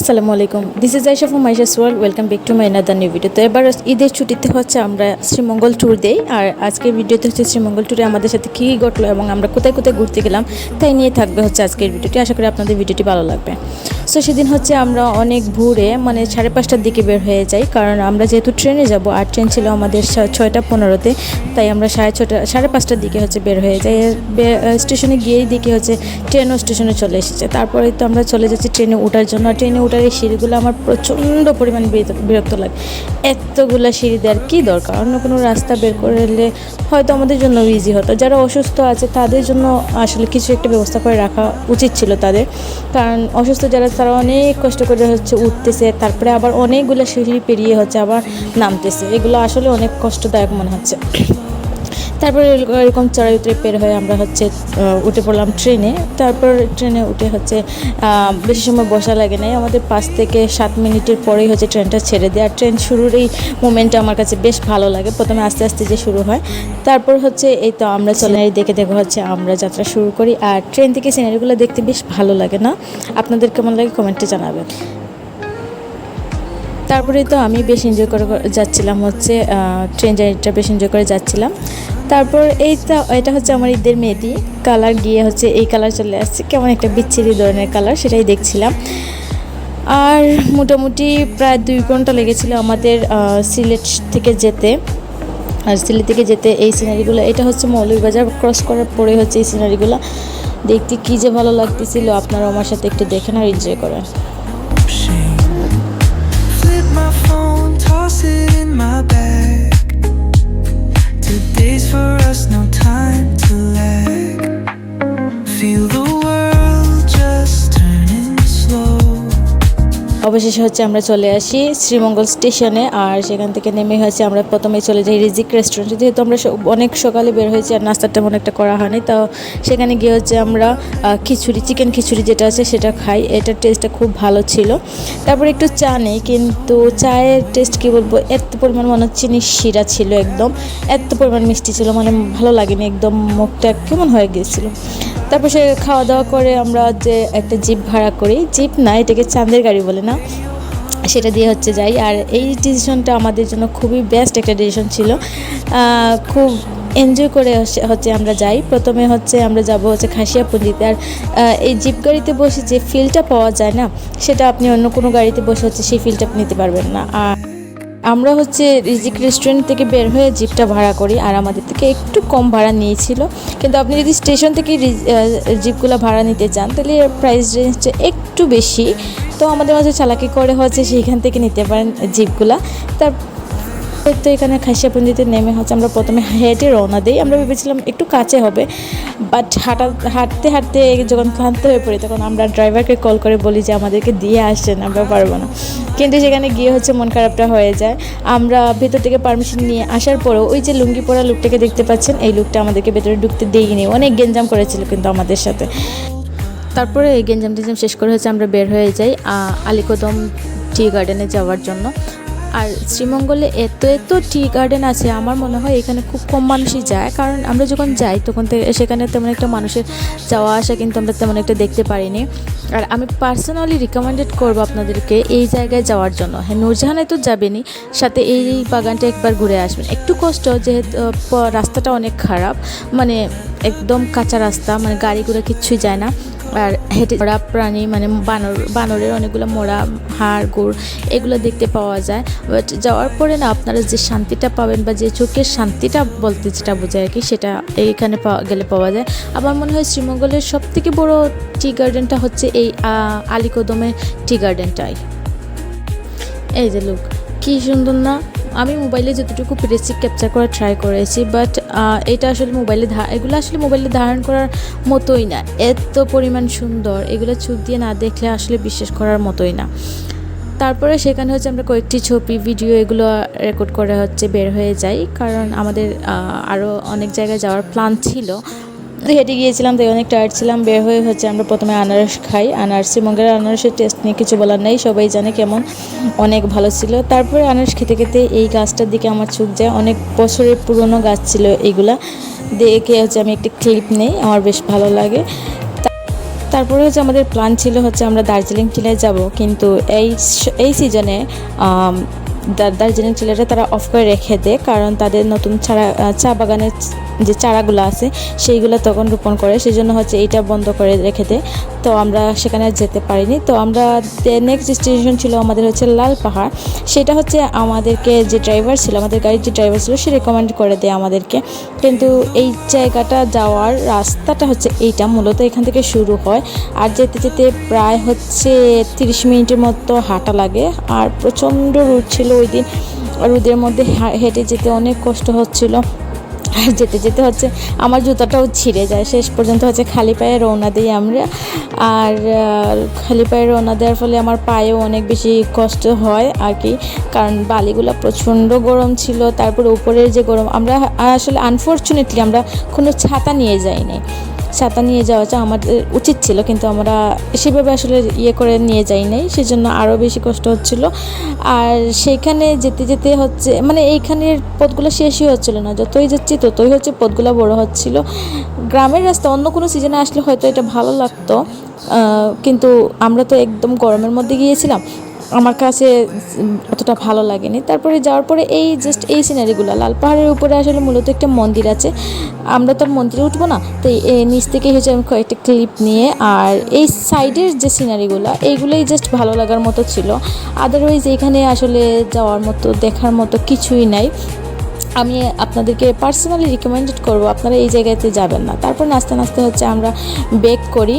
আসসালামু আলাইকুম। This is Aisha from Aisha's world welcome back to my another new video তো এবার ঈদের ছুটিতে হচ্ছে আমরা শ্রীমঙ্গল ট্যুর দেই। আর আজকের ভিডিওতে হচ্ছে শ্রীমঙ্গল ট্যুরে আমাদের সাথে কী ঘটলো এবং আমরা কোথায় কোথায় ঘুরতে গেলাম, তাই নিয়ে থাকবে হচ্ছে আজকের ভিডিওটি। আশা করি আপনাদের ভিডিওটি ভালো লাগবে। সো সেদিন হচ্ছে আমরা অনেক ভোরে মানে সাড়ে পাঁচটার দিকে বের হয়ে যাই, কারণ আমরা যেহেতু ট্রেনে যাব, আর ট্রেন ছিল আমাদের ছয়টা পনেরোতে, তাই আমরা সাড়ে ছটা, সাড়ে পাঁচটার দিকে হচ্ছে বের হয়ে যাই। স্টেশনে গিয়েই দেখি হচ্ছে ট্রেনও স্টেশনে চলে এসেছে। তারপরে তো আমরা চলে যাচ্ছি ট্রেনে ওঠার জন্য, আর ট্রেনে ওঠার এই সিঁড়িগুলো আমার প্রচণ্ড পরিমাণ বিরক্ত- বিরক্ত লাগে। এতগুলো সিঁড়ি দেওয়ার কী দরকার? অন্য কোনো রাস্তা বের করলে হয়তো আমাদের জন্য ইজি হতো। যারা অসুস্থ আছে, তাদের জন্য আসলে কিছু একটা ব্যবস্থা করে রাখা উচিত ছিল তাদের। কারণ অসুস্থ যারা তারা অনেক কষ্ট করে হচ্ছে উঠতেছে, তারপরে আবার অনেকগুলো সিঁড়ি পেরিয়ে হচ্ছে আবার নামতেছে। এগুলো আসলে অনেক কষ্টদায়ক মনে হচ্ছে। তারপরে এরকম চড়াই উতরে বের হয়ে আমরা হচ্ছে উঠে পড়লাম ট্রেনে তারপর ট্রেনে উঠে হচ্ছে বেশি সময় বসা লাগে নাই। আমাদের পাঁচ থেকে সাত মিনিটের পরেই হচ্ছে ট্রেনটা ছেড়ে দেয়। আর ট্রেন শুরুর এই মোমেন্টটা আমার কাছে বেশ ভালো লাগে। প্রথমে আস্তে আস্তে যে শুরু হয়। তারপর হচ্ছে এই তো আমরা সিনারি দেখে দেখে হচ্ছে আমরা যাত্রা শুরু করি। আর ট্রেন থেকে সিনারিগুলো দেখতে বেশ ভালো লাগে না? আপনাদের কেমন লাগে কমেন্টে জানাবেন। তারপরে তো আমি বেশ এনজয় করে যাচ্ছিলাম হচ্ছে ট্রেন জার্নিটা বেশ এনজয় করে যাচ্ছিলাম। তারপর এইটা, এটা হচ্ছে আমার ঈদের মেয়েটি কালার গিয়ে হচ্ছে এই কালার চলে আসছে। কেমন একটা বিচ্ছিরি ধরনের কালার সেটাই দেখছিলাম। আর মোটামুটি প্রায় দুই ঘণ্টা লেগেছিল আমাদের সিলেট থেকে যেতে। আর সিলেট থেকে যেতে এই সিনারিগুলো এটা হচ্ছে মৌলভীবাজার। ক্রস করার পরে হচ্ছে এই সিনারিগুলো দেখতে কী যে ভালো লাগতেছিল আপনারা আমার সাথে একটু দেখেন আর এনজয় করেন। My bag. Today's for us, no time to lag. Feel the অবশেষে হচ্ছে আমরা চলে আসি শ্রীমঙ্গল স্টেশনে, আর সেখান থেকে নেমে হয়েছে আমরা প্রথমে চলে যাই রিজিক রেস্টুরেন্টে। যেহেতু আমরা অনেক সকালে বের হয়েছি আর নাস্তাটা তেমন একটা করা হয়নি, তো সেখানে গিয়ে হচ্ছে আমরা খিচুড়ি, চিকেন খিচুড়ি যেটা আছে সেটা খাই। এটার টেস্টটা খুব ভালো ছিল। তারপর একটু চা নেই, কিন্তু চায়ের টেস্ট কী বলব, এত পরিমাণ মনে হচ্ছে শিরা ছিল একদম। এত পরিমাণ মিষ্টি ছিল মানে ভালো লাগেনি, একদম মুখটা কেমন হয়ে গিয়েছিল। তারপর সে খাওয়া দাওয়া করে আমরা যে একটা জিপ ভাড়া করি। জিপ না, এটাকে চাঁদের গাড়ি বলে না। সেটা দিয়ে হচ্ছে যাই। আর এই ডিসিশনটা আমাদের জন্য খুবই বেস্ট একটা ডিসিশন ছিল। খুব এনজয় করে হচ্ছে- আমরা যাই। প্রথমে হচ্ছে আমরা যাব হচ্ছে খাসিয়াপুঞ্জিতে। আর এই জিপ গাড়িতে বসে যে ফিলটা পাওয়া যায় না, সেটা আপনি অন্য কোনো গাড়িতে বসে হচ্ছে সেই ফিলটা নিতে পারবেন না। আর আমরা হচ্ছে রিজিক রেস্টুরেন্ট থেকে বের হয়ে জিপটা ভাড়া করি আর আমাদের থেকে একটু কম ভাড়া নিয়েছিল। কিন্তু আপনি যদি স্টেশন থেকে জিপগুলো ভাড়া নিতে চান, তাহলে এর প্রাইস রেঞ্জটা একটু বেশি। তো আমাদের মাঝে চালাকি করে হচ্ছে সেইখান থেকে নিতে পারেন জিপগুলা। তার তো এখানে খাসিয়াপুঞ্জিতে নেমে হচ্ছে আমরা প্রথমে হেঁটে রওনা দিই। আমরা ভেবেছিলাম একটু কাছে হবে বাট হাঁটা, হাঁটতে হাঁটতে যখন ক্লান্ত হয়ে পড়ি, তখন আমরা ড্রাইভারকে কল করে বলি যে আমাদেরকে দিয়ে আসছেন আমরা পারব না। কিন্তু সেখানে গিয়ে হচ্ছে মন খারাপটা হয়ে যায়। আমরা ভেতর থেকে পারমিশন নিয়ে আসার পরেও ওই যে লুঙ্গি পরা লুকটাকে দেখতে পাচ্ছেন, এই লোকটা আমাদেরকে ভেতরে ঢুকতে দেয়নি। অনেক গেঞ্জাম করেছিল কিন্তু আমাদের সাথে। তারপরে এই গেঞ্জাম টেঞ্জাম শেষ করে হচ্ছে আমরা বের হয়ে যাই আলিকদম টি গার্ডেনে যাওয়ার জন্য। আর শ্রীমঙ্গলে এত এত টি গার্ডেন আছে, আমার মনে হয় এখানে খুব কম মানুষই যায়। কারণ আমরা যখন যাই, তখন সেখানে তেমন একটা মানুষের যাওয়া আসা কিন্তু আমরা তেমন একটা দেখতে পারিনি। আর আমি পার্সোনালি রিকমেন্ডেড করব আপনাদেরকে এই জায়গায় যাওয়ার জন্য। হ্যাঁ নূরজাহানে তো যাবেনই, সাথে এই বাগানটা একবার ঘুরে আসবেন। একটু কষ্ট, যেহেতু রাস্তাটা অনেক খারাপ মানে একদম কাঁচা রাস্তা মানে গাড়ি গাড়িগুলো কিচ্ছুই যায় না। আর হেঁটে মোড়া প্রাণী মানে বানর, বানরের অনেকগুলো মোড়া, হাড়, গোড়, এগুলো দেখতে পাওয়া যায়। বাট যাওয়ার পরে না, আপনারা যে শান্তিটা পাবেন বা যে চোখের শান্তিটা বলতে যেটা বোঝায় আর কি, সেটা এইখানে পাওয়া, গেলে পাওয়া যায়। আমার মনে হয় শ্রীমঙ্গলের সব থেকে বড় টি গার্ডেনটা হচ্ছে এই আহ, আলিকদমের টি গার্ডেনটাই। এই যে লুক কি সুন্দর না? আমি মোবাইলে যতটুকু পেরেছি ক্যাপচার করার ট্রাই করেছি বাট এটা আসলে মোবাইলে এগুলো আসলে মোবাইলে ধারণ করার মতোই না। এত পরিমাণ সুন্দর এগুলো চোখ দিয়ে না দেখলে আসলে বিশ্বাস করার মতোই না। তারপরে সেখানে হচ্ছে আমরা কয়েকটি ছবি ভিডিও এগুলো রেকর্ড করে হচ্ছে বের হয়ে যাই কারণ আমাদের আরও অনেক জায়গায় যাওয়ার প্ল্যান ছিল। তো হেঁটে গিয়েছিলাম তাই অনেক টায়ার্ড ছিলাম, বের হয়ে হচ্ছে আমরা প্রথমে আনারস খাই। আনারস শ্রীমঙ্গের আনারসের টেস্ট নিয়ে কিছু বলার নেই, সবাই জানে কেমন। অনেক ভালো ছিল। তারপরে আনারস খেতে খেতে এই গাছটার দিকে আমার চোখ যায়। অনেক বছরের পুরনো গাছ ছিল এইগুলা। দেখে হচ্ছে আমি একটি ক্লিপ নেই, আমার বেশ ভালো লাগে। তারপরে হচ্ছে আমাদের প্ল্যান ছিল হচ্ছে আমরা দার্জিলিং চিলায় যাব। কিন্তু এই এই সিজনে দার্জিলিং চিলাটা তারা অফ করে রেখে দেয়। কারণ তাদের নতুন ছাড়া চা বাগানের যে চারাগুলো আছে, সেইগুলো তখন রোপণ করে সেই জন্য হচ্ছে এইটা বন্ধ করে রেখে দেয় তো আমরা সেখানে যেতে পারিনি। তো আমরা নেক্সট স্টেশন ছিল আমাদের হচ্ছে লাল পাহাড়। সেটা হচ্ছে আমাদেরকে যে ড্রাইভার ছিল, আমাদের গাড়ির যে ড্রাইভার ছিল, সে রেকমেন্ড করে দেয় আমাদেরকে। কিন্তু এই জায়গাটা যাওয়ার রাস্তাটা হচ্ছে এইটা, মূলত এখান থেকে শুরু হয়। আর যেতে যেতে প্রায় হচ্ছে তিরিশ মিনিটের মতো হাঁটা লাগে। আর প্রচণ্ড রোদ ছিল ওই দিন। রোদের মধ্যে হেঁটে যেতে অনেক কষ্ট হচ্ছিল। আর যেতে যেতে হচ্ছে আমার জুতাটাও ছিঁড়ে যায়। শেষ পর্যন্ত হচ্ছে খালি পায়ে রওনা দিই আমরা। আর খালি পায়ে রওনা দেওয়ার ফলে আমার পায়েও অনেক বেশি কষ্ট হয় আর কি। কারণ বালিগুলো প্রচণ্ড গরম ছিল, তারপর উপরের যে গরম, আমরা আসলে আনফর্চুনেটলি আমরা কোনো ছাতা নিয়ে যাইনি। ছাতা নিয়ে যাওয়াটা আমাদের উচিত ছিল, কিন্তু আমরা সেভাবে আসলে ইয়ে করে নিয়ে যাই নাই, সেজন্য আরও বেশি কষ্ট হচ্ছিল। আর সেইখানে যেতে যেতে হচ্ছে মানে এইখানের পথগুলো শেষই হচ্ছিল না, যতই যাচ্ছি ততই হচ্ছে পথগুলো বড় হচ্ছিল। গ্রামের রাস্তা অন্য কোনো সিজনে আসলে হয়তো এটা ভালো লাগতো কিন্তু আমরা তো একদম গরমের মধ্যে গিয়েছিলাম আমার কাছে অতটা ভালো লাগেনি। তারপরে যাওয়ার পরে এই জাস্ট এই সিনারিগুলো লাল পাহাড়ের উপরে আসলে মূলত একটা মন্দির আছে। আমরা তো আর মন্দিরে উঠবো না, তো এই নিচ থেকে হচ্ছে আমি কয়েকটা ক্লিপ নিয়ে আর এই সাইডের যে সিনারিগুলো এইগুলোই জাস্ট ভালো লাগার মতো ছিল। আদারওয়াইজ এখানে আসলে যাওয়ার মতো, দেখার মতো কিছুই নাই। আমি আপনাদেরকে পার্সোনালি রিকমেন্ডেড করব, আপনারা এই জায়গাতে যাবেন না। তারপর নাচতে নাচতে হচ্ছে আমরা বেক করি,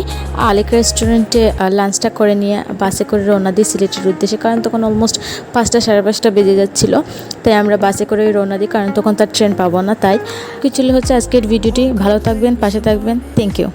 আলেক রেস্টুরেন্টে লাঞ্চটা করে নিয়ে বাসে করে রওনা দিই সিলেটের উদ্দেশ্যে, কারণ তখন অলমোস্ট পাঁচটা সাড়ে পাঁচটা বেজে যাচ্ছিল। তাই আমরা বাসে করে রওনা দিই, কারণ তখন তার ট্রেন পাবো না, তাই। কিছু হচ্ছে আজকের ভিডিওটি ভালো থাকবেন, পাশে থাকবেন থ্যাংক ইউ